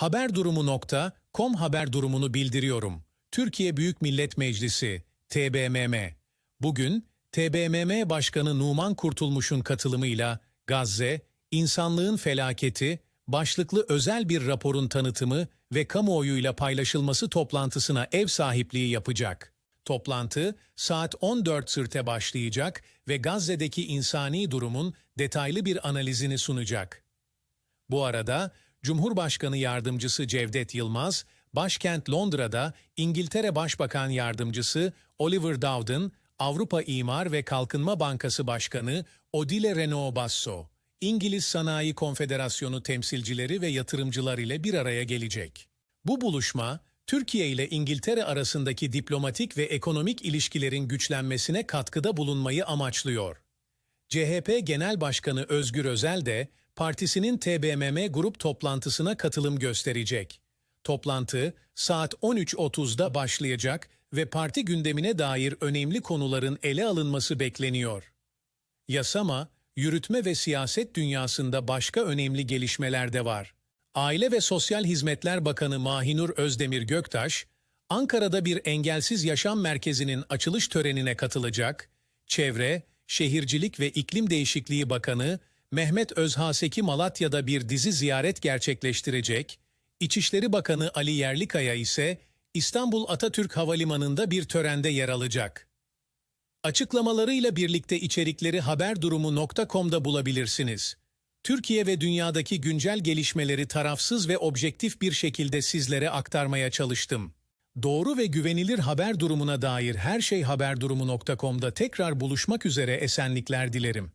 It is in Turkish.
Haberdurumu.com haber durumunu bildiriyorum. Türkiye Büyük Millet Meclisi, TBMM. Bugün TBMM Başkanı Numan Kurtulmuş'un katılımıyla Gazze, insanlığın felaketi, başlıklı özel bir raporun tanıtımı ve kamuoyuyla paylaşılması toplantısına ev sahipliği yapacak. Toplantı saat 14 sırte başlayacak ve Gazze'deki insani durumun detaylı bir analizini sunacak. Bu arada Cumhurbaşkanı Yardımcısı Cevdet Yılmaz, başkent Londra'da İngiltere Başbakan Yardımcısı Oliver Dowden, Avrupa İmar ve Kalkınma Bankası Başkanı Odile Renaud Basso, İngiliz Sanayi Konfederasyonu temsilcileri ve yatırımcılar ile bir araya gelecek. Bu buluşma, Türkiye ile İngiltere arasındaki diplomatik ve ekonomik ilişkilerin güçlenmesine katkıda bulunmayı amaçlıyor. CHP Genel Başkanı Özgür Özel de partisinin TBMM grup toplantısına katılım gösterecek. Toplantı saat 13.30'da başlayacak ve parti gündemine dair önemli konuların ele alınması bekleniyor. Yasama, yürütme ve siyaset dünyasında başka önemli gelişmeler de var. Aile ve Sosyal Hizmetler Bakanı Mahinur Özdemir Göktaş, Ankara'da bir engelsiz yaşam merkezinin açılış törenine katılacak, Çevre, Şehircilik ve İklim Değişikliği Bakanı Mehmet Özhaseki Malatya'da bir dizi ziyaret gerçekleştirecek, İçişleri Bakanı Ali Yerlikaya ise İstanbul Atatürk Havalimanı'nda bir törende yer alacak. Açıklamalarıyla birlikte içerikleri haberdurumu.com'da bulabilirsiniz. Türkiye ve dünyadaki güncel gelişmeleri tarafsız ve objektif bir şekilde sizlere aktarmaya çalıştım. Doğru ve güvenilir haber durumuna dair her şey haberdurumu.com'da tekrar buluşmak üzere esenlikler dilerim.